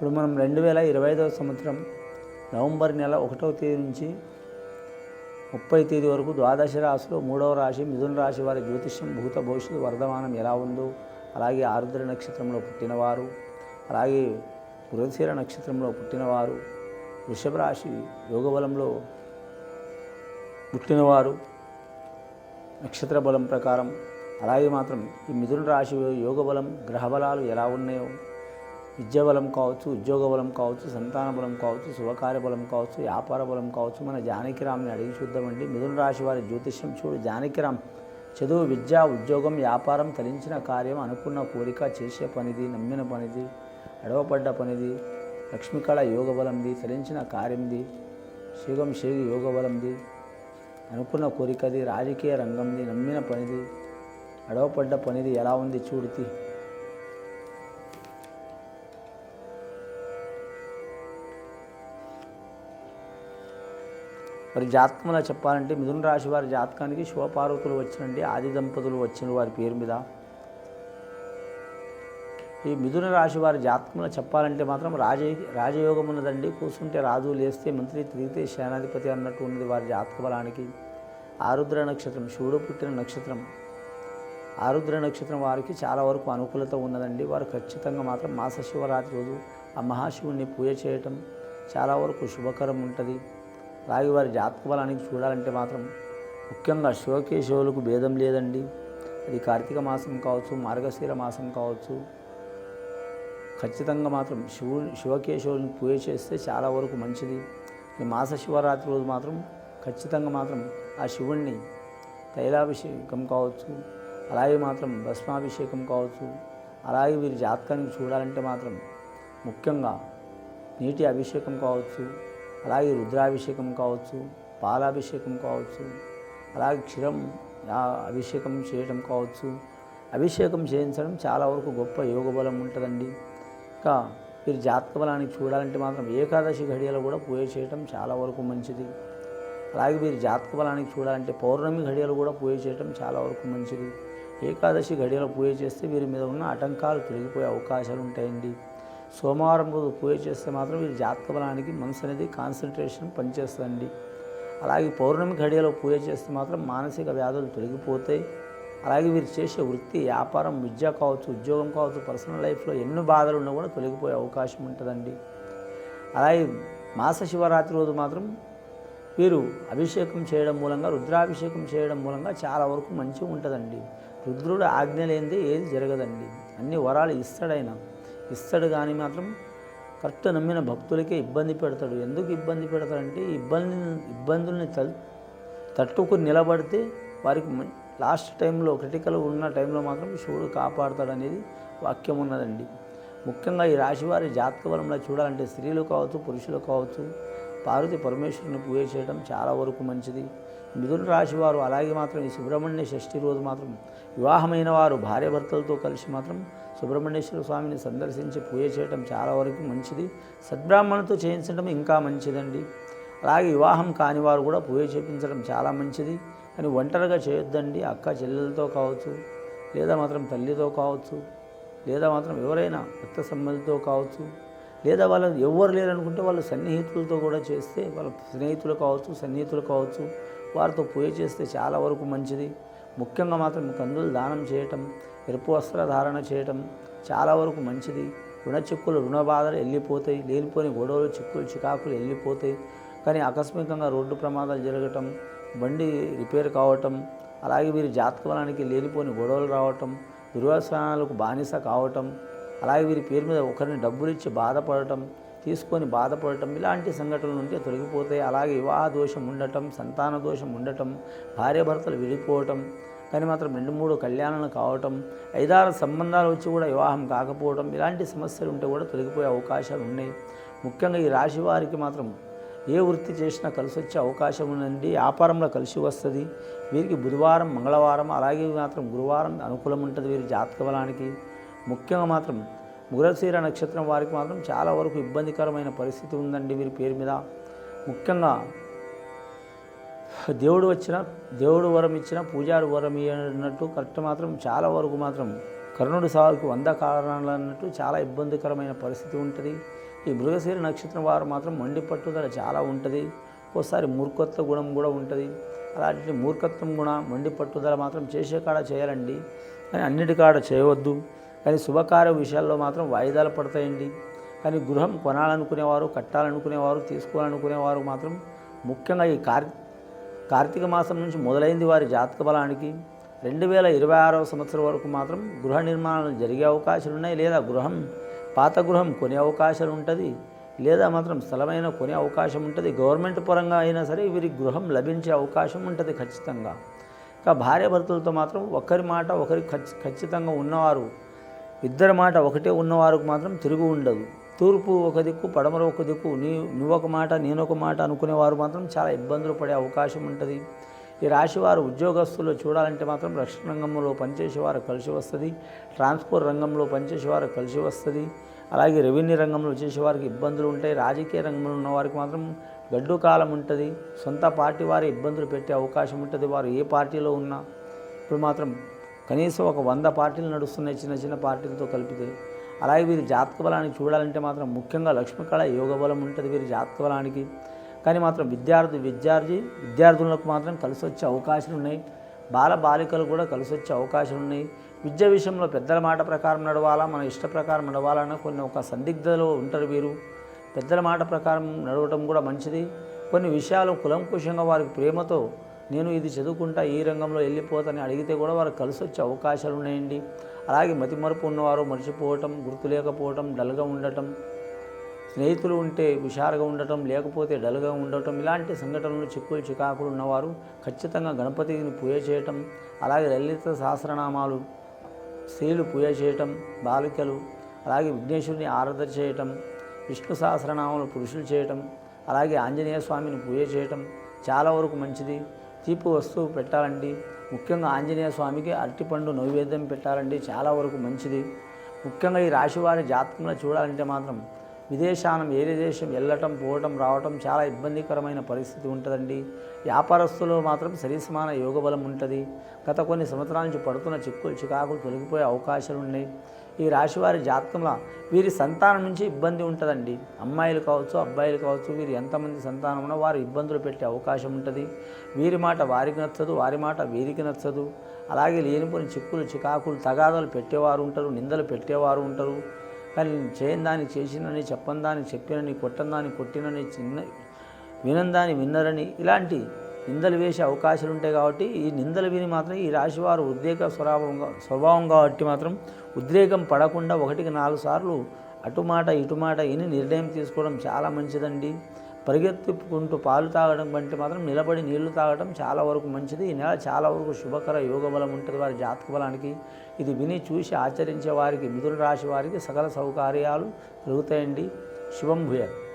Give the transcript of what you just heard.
ఇప్పుడు మనం రెండు వేల ఇరవై ఐదవ సంవత్సరం నవంబర్ నెల ఒకటవ తేదీ నుంచి ముప్పై తేదీ వరకు ద్వాదశ రాశిలో మూడవ రాశి మిథున రాశి వారి జ్యోతిష్యం భూత భవిష్యత్తు వర్ధమానం ఎలా ఉందో అలాగే ఆరుద్ర నక్షత్రంలో పుట్టినవారు అలాగే మృగశీర నక్షత్రంలో పుట్టినవారు వృషభ రాశి యోగబలంలో పుట్టినవారు నక్షత్ర బలం ప్రకారం అలాగే మాత్రం ఈ మిథున రాశి యోగ బలం గ్రహ బలాలు ఎలా ఉన్నాయో విద్య బలం కావచ్చు ఉద్యోగ బలం కావచ్చు సంతాన బలం కావచ్చు శుభకార్య బలం కావచ్చు వ్యాపార బలం కావచ్చు మన జానకిరామ్ని అడిగి చూద్దామండి. మిథున రాశి వారి జ్యోతిష్యం చూడు. జానకిరామ్ చదువు విద్య ఉద్యోగం వ్యాపారం తరించిన కార్యం అనుకున్న కోరిక చేసే పనిది నమ్మిన పనిది అడవపడ్డ పనిది లక్ష్మీకళ యోగ బలంది తలించిన కార్యంది శీగం శేగి యోగ బలంది అనుకున్న కోరికది రాజకీయ రంగంది నమ్మిన పనిది అడవపడ్డ పనిది ఎలా ఉంది చూడితే మరి జాతకంలో చెప్పాలంటే మిథున రాశి వారి జాతకానికి శివపార్వతులు వచ్చినండి ఆది దంపతులు వచ్చిన వారి పేరు మీద. ఈ మిథున రాశి వారి జాతకంలో చెప్పాలంటే మాత్రం రాజ రాజయోగం ఉన్నదండి. కూర్చుంటే రాజు లేస్తే మంత్రి తిరిగితే సేనాధిపతి అన్నట్టు ఉన్నది వారి జాతక బలానికి. ఆరుద్ర నక్షత్రం శివుడు పుట్టిన నక్షత్రం. ఆరుద్ర నక్షత్రం వారికి చాలా వరకు అనుకూలత ఉన్నదండి. వారు ఖచ్చితంగా మాత్రం మాస శివరాత్రి రోజు ఆ మహాశివుణ్ణి పూజ చేయటం చాలా వరకు శుభకరం ఉంటుంది. అలాగే వారి జాతక బలానికి చూడాలంటే మాత్రం ముఖ్యంగా శివకేశవులకు భేదం లేదండి. అది కార్తీక మాసం కావచ్చు మార్గశీర మాసం కావచ్చు. ఖచ్చితంగా మాత్రం శివు శివకేశవుని పూజ చేస్తే చాలా వరకు మంచిది. ఈ మాస శివరాత్రి రోజు మాత్రం ఖచ్చితంగా మాత్రం ఆ శివుణ్ణి తైలాభిషేకం కావచ్చు అలాగే మాత్రం భస్మాభిషేకం కావచ్చు అలాగే వీరి జాతకానికి చూడాలంటే మాత్రం ముఖ్యంగా నీటి అభిషేకం కావచ్చు అలాగే రుద్రాభిషేకం కావచ్చు పాలాభిషేకం కావచ్చు అలాగే క్షీరం అభిషేకం చేయడం కావచ్చు. అభిషేకం చేయించడం చాలా వరకు గొప్ప యోగ బలం ఉంటుందండి. ఇంకా మీరు జాతక బలానికి చూడాలంటే మాత్రం ఏకాదశి ఘడియలో కూడా పూజ చేయడం చాలా వరకు మంచిది. అలాగే మీరు జాతక బలానికి చూడాలంటే పౌర్ణమి ఘడియలు కూడా పూజ చేయడం చాలా వరకు మంచిది. ఏకాదశి ఘడియలో పూజ చేస్తే వీరి మీద ఉన్న ఆటంకాలు తొలగిపోయే అవకాశాలు ఉంటాయండి. సోమవారం రోజు పూజ చేస్తే మాత్రం వీరి జాతక బలానికి మనసు అనేది కాన్సన్ట్రేషన్ పనిచేస్తుందండి. అలాగే పౌర్ణమి ఘడియలో పూజ చేస్తే మాత్రం మానసిక వ్యాధులు తొలగిపోతాయి. అలాగే వీరు చేసే వృత్తి వ్యాపారం విద్య కావచ్చు ఉద్యోగం కావచ్చు పర్సనల్ లైఫ్లో ఎన్ని బాధలు ఉన్నా కూడా తొలగిపోయే అవకాశం ఉంటుందండి. అలాగే మాస శివరాత్రి రోజు మాత్రం వీరు అభిషేకం చేయడం మూలంగా రుద్రాభిషేకం చేయడం మూలంగా చాలా వరకు మంచిగా ఉంటుందండి. రుద్రుడు ఆజ్ఞ లేనిదే ఏది జరగదండి. అన్ని వరాలు ఇస్తాడైనా. ఇస్తాడు కానీ మాత్రం కరెక్ట్ నమ్మిన భక్తులకే ఇబ్బంది పెడతాడు. ఎందుకు ఇబ్బంది పెడతాడంటే ఇబ్బంది ఇబ్బందుల్ని తట్టుకుని నిలబడితే వారికి లాస్ట్ టైంలో క్రిటికల్ ఉన్న టైంలో మాత్రం శివుడు కాపాడతాడనేది వాక్యం ఉన్నదండి. ముఖ్యంగా ఈ రాశివారి జాతక బలంలో చూడాలంటే స్త్రీలు కావచ్చు పురుషులు కావచ్చు పార్వతి పరమేశ్వరుని పూజ చేయడం చాలా వరకు మంచిది. మిథున రాశి వారు అలాగే మాత్రం ఈ సుబ్రహ్మణ్య షష్ఠి రోజు మాత్రం వివాహమైన వారు భార్యాభర్తలతో కలిసి మాత్రం సుబ్రహ్మణ్యేశ్వర స్వామిని సందర్శించి పూజ చేయటం చాలా వరకు మంచిది. సద్బ్రాహ్మణులతో చేయించడం ఇంకా మంచిదండి. అలాగే వివాహం కాని వారు కూడా పూజ చేయించడం చాలా మంచిది. కానీ ఒంటరిగా చేయొద్దండి. అక్క చెల్లెలతో కావచ్చు లేదా మాత్రం తల్లితో కావచ్చు లేదా మాత్రం ఎవరైనా రక్త సంబంధితో కావచ్చు లేదా వాళ్ళు ఎవరు లేరనుకుంటే వాళ్ళు సన్నిహితులతో కూడా చేస్తే వాళ్ళ స్నేహితులు కావచ్చు సన్నిహితులు కావచ్చు వారితో పూజ చేస్తే చాలా వరకు మంచిది. ముఖ్యంగా మాత్రం కందులు దానం చేయటం ఎరుపు వస్త్ర ధారణ చేయటం చాలా వరకు మంచిది. రుణ చిక్కులు రుణ బాధలు వెళ్ళిపోతాయి లేనిపోని గొడవలు చిక్కులు చికాకులు వెళ్ళిపోతాయి కానీ ఆకస్మికంగా రోడ్డు ప్రమాదాలు జరగటం బండి రిపేర్ కావటం అలాగే వీరి జాతక బలానికి లేనిపోని గొడవలు రావటం దుర్వ్యసనాలకు బానిస కావటం అలాగే వీరి పేరు మీద ఒకరిని డబ్బులు ఇచ్చి బాధపడటం తీసుకొని బాధపడటం ఇలాంటి సంఘటనలు ఉంటే తొలగిపోతాయి. అలాగే వివాహ దోషం ఉండటం సంతాన దోషం ఉండటం భార్యాభర్తలు విడిపోవటం కానీ మాత్రం రెండు మూడు కళ్యాణాలు కావటం ఐదారు సంబంధాలు వచ్చి కూడా వివాహం కాకపోవడం ఇలాంటి సమస్యలు ఉంటే కూడా తొలగిపోయే అవకాశాలు ఉన్నాయి. ముఖ్యంగా ఈ రాశి వారికి మాత్రం ఏ వృత్తి చేసినా కలిసి వచ్చే అవకాశం ఉందండి. వ్యాపారంలో కలిసి వస్తుంది. వీరికి బుధవారం మంగళవారం అలాగే మాత్రం గురువారం అనుకూలం ఉంటుంది వీరి జాతక బలానికి. ముఖ్యంగా మాత్రం ముగ్రశీర నక్షత్రం వారికి మాత్రం చాలా వరకు ఇబ్బందికరమైన పరిస్థితి ఉందండి వీరి పేరు మీద. ముఖ్యంగా దేవుడు వచ్చిన దేవుడు వరం ఇచ్చిన పూజారి వరం అన్నట్టు కరెక్ట్ మాత్రం చాలా వరకు మాత్రం కర్ణుడి సాగుకు వంద కారణాలు అన్నట్టు చాలా ఇబ్బందికరమైన పరిస్థితి ఉంటుంది. ఈ మృగశీర నక్షత్రం వారు మాత్రం మండి పట్టుదల చాలా ఉంటుంది. ఒకసారి మూర్ఖత్వ గుణం కూడా ఉంటుంది. అలాంటి మూర్ఖత్వం గుణ మండి పట్టుదల మాత్రం చేసే కాడ చేయాలండి. కానీ అన్నిటి కాడ చేయవద్దు. కానీ శుభకార్య విషయాల్లో మాత్రం వాయిదాలు పడతాయండి. కానీ గృహం కొనాలనుకునేవారు కట్టాలనుకునేవారు తీసుకోవాలనుకునేవారు మాత్రం ముఖ్యంగా ఈ కార్ కార్తీక మాసం నుంచి మొదలైంది వారి జాతక బలానికి. రెండు వేల ఇరవై ఆరవ సంవత్సరం వరకు మాత్రం గృహ నిర్మాణాలు జరిగే అవకాశాలు ఉన్నాయి లేదా గృహం పాత గృహం కొనే అవకాశాలు ఉంటుంది లేదా మాత్రం స్థలమైన కొనే అవకాశం ఉంటుంది. గవర్నమెంట్ పరంగా అయినా సరే వీరికి గృహం లభించే అవకాశం ఉంటుంది ఖచ్చితంగా. ఇంకా భార్యాభర్తలతో మాత్రం ఒకరి మాట ఒకరి ఖచ్చి ఖచ్చితంగా ఉన్నవారు ఇద్దరి మాట ఒకటే ఉన్నవారికి మాత్రం తిరుగు ఉండదు. తూర్పు ఒక దిక్కు పడమర ఒక దిక్కు నీ నువ్వొక మాట నేనొక మాట అనుకునేవారు మాత్రం చాలా ఇబ్బందులు పడే అవకాశం ఉంటుంది. ఈ రాశి వారు ఉద్యోగస్తులు చూడాలంటే మాత్రం రక్షణ రంగంలో పనిచేసేవారు కలిసి వస్తుంది. ట్రాన్స్పోర్ట్ రంగంలో పనిచేసేవారు కలిసి వస్తుంది. అలాగే రెవెన్యూ రంగంలో చేసేవారికి ఇబ్బందులు ఉంటాయి. రాజకీయ రంగంలో ఉన్న వారికి మాత్రం గడ్డు కాలం ఉంటుంది. సొంత పార్టీ వారి ఇబ్బందులు పెట్టే అవకాశం ఉంటుంది. వారు ఏ పార్టీలో ఉన్నా ఇప్పుడు మాత్రం కనీసం ఒక వంద పార్టీలు నడుస్తున్నాయి చిన్న చిన్న పార్టీలతో కలిపితే. అలాగే వీరి జాతక బలాన్ని చూడాలంటే మాత్రం ముఖ్యంగా లక్ష్మీకళ యోగ బలం ఉంటుంది వీరి జాతక బలానికి. కానీ మాత్రం విద్యార్థి విద్యార్థి విద్యార్థులకు మాత్రం కలిసి వచ్చే అవకాశాలు ఉన్నాయి. బాల బాలికలు కూడా కలిసి వచ్చే అవకాశాలు ఉన్నాయి. విద్య విషయంలో పెద్దల మాట ప్రకారం నడవాలా మన ఇష్ట ప్రకారం నడవాలన్న కొన్ని ఒక సందిగ్ధలో ఉంటారు వీరు. పెద్దల మాట ప్రకారం నడవటం కూడా మంచిది. కొన్ని విషయాలు కులంకుశంగా వారికి ప్రేమతో నేను ఇది చదువుకుంటా ఈ రంగంలో వెళ్ళిపోతానని అడిగితే కూడా వారు కలిసి వచ్చే అవకాశాలు ఉన్నాయండి. అలాగే మతిమరుపు ఉన్నవారు మర్చిపోవటం గుర్తు లేకపోవటం డల్గా ఉండటం స్నేహితులు ఉంటే హుషారుగా ఉండటం లేకపోతే డల్గా ఉండటం ఇలాంటి సంఘటనలు చిక్కులు చికాకులు ఉన్నవారు ఖచ్చితంగా గణపతిని పూజ చేయటం అలాగే లలిత సహస్రనామాలు స్త్రీలు పూజ చేయటం బాలికలు అలాగే విఘ్నేశ్వరుని ఆరాధన చేయటం విష్ణు సహస్రనామాలు పురుషులు చేయటం అలాగే ఆంజనేయ స్వామిని పూజ చేయటం చాలా వరకు మంచిది. తీపి వస్తువు పెట్టాలండి. ముఖ్యంగా ఆంజనేయ స్వామికి అరటిపండు నైవేద్యం పెట్టాలండి. చాలా వరకు మంచిది. ముఖ్యంగా ఈ రాశివారి జాతకంలో చూడాలంటే మాత్రం విదేశానం ఏరే దేశం వెళ్ళటం పోవటం రావటం చాలా ఇబ్బందికరమైన పరిస్థితి ఉంటుందండి. వ్యాపారస్తులు మాత్రం సరిసమాన యోగ బలం ఉంటుంది. గత కొన్ని సంవత్సరాల నుంచి పడుతున్న చిక్కులు చికాకులు తొలగిపోయే అవకాశాలు ఉన్నాయి ఈ రాశివారి జాతకంలో వీరి సంతానం నుంచి ఇబ్బంది ఉంటుందండి. అమ్మాయిలు కావచ్చు అబ్బాయిలు కావచ్చు వీరు ఎంతమంది సంతానం ఉన్నా వారు ఇబ్బందులు పెట్టే అవకాశం ఉంటుంది. వీరి మాట వారికి నచ్చదు వారి మాట వీరికి నచ్చదు. అలాగే లేనిపోని చిక్కులు చికాకులు తగాదాలు పెట్టేవారు ఉంటారు నిందలు పెట్టేవారు ఉంటారు. కానీ చేయని దాన్ని చేసినని చెప్పని దాన్ని చెప్పినని కొట్టని దాన్ని కొట్టినని చిన్న వినందాన్ని విన్నరని ఇలాంటి నిందలు వేసే అవకాశాలు ఉంటాయి కాబట్టి ఈ నిందలు విని మాత్రం ఈ రాశివారు ఉద్రేక స్వభావంగా స్వభావం కాబట్టి మాత్రం ఉద్రేకం పడకుండా ఒకటికి నాలుగు సార్లు అటుమాట ఇటుమాట ఇని నిర్ణయం తీసుకోవడం చాలా మంచిదండి. పరిగెత్తుకుంటూ పాలు తాగడం వంటి మాత్రం నిలబడి నీళ్ళు తాగడం చాలా వరకు మంచిది. ఈ నెల చాలా వరకు శుభకర యోగ బలం ఉంటుంది వారి జాతక బలానికి. ఇది విని చూసి ఆచరించే వారికి మిథున రాశి వారికి సకల సౌకర్యాలు కలుగుతాయండి శుభం భూయాలు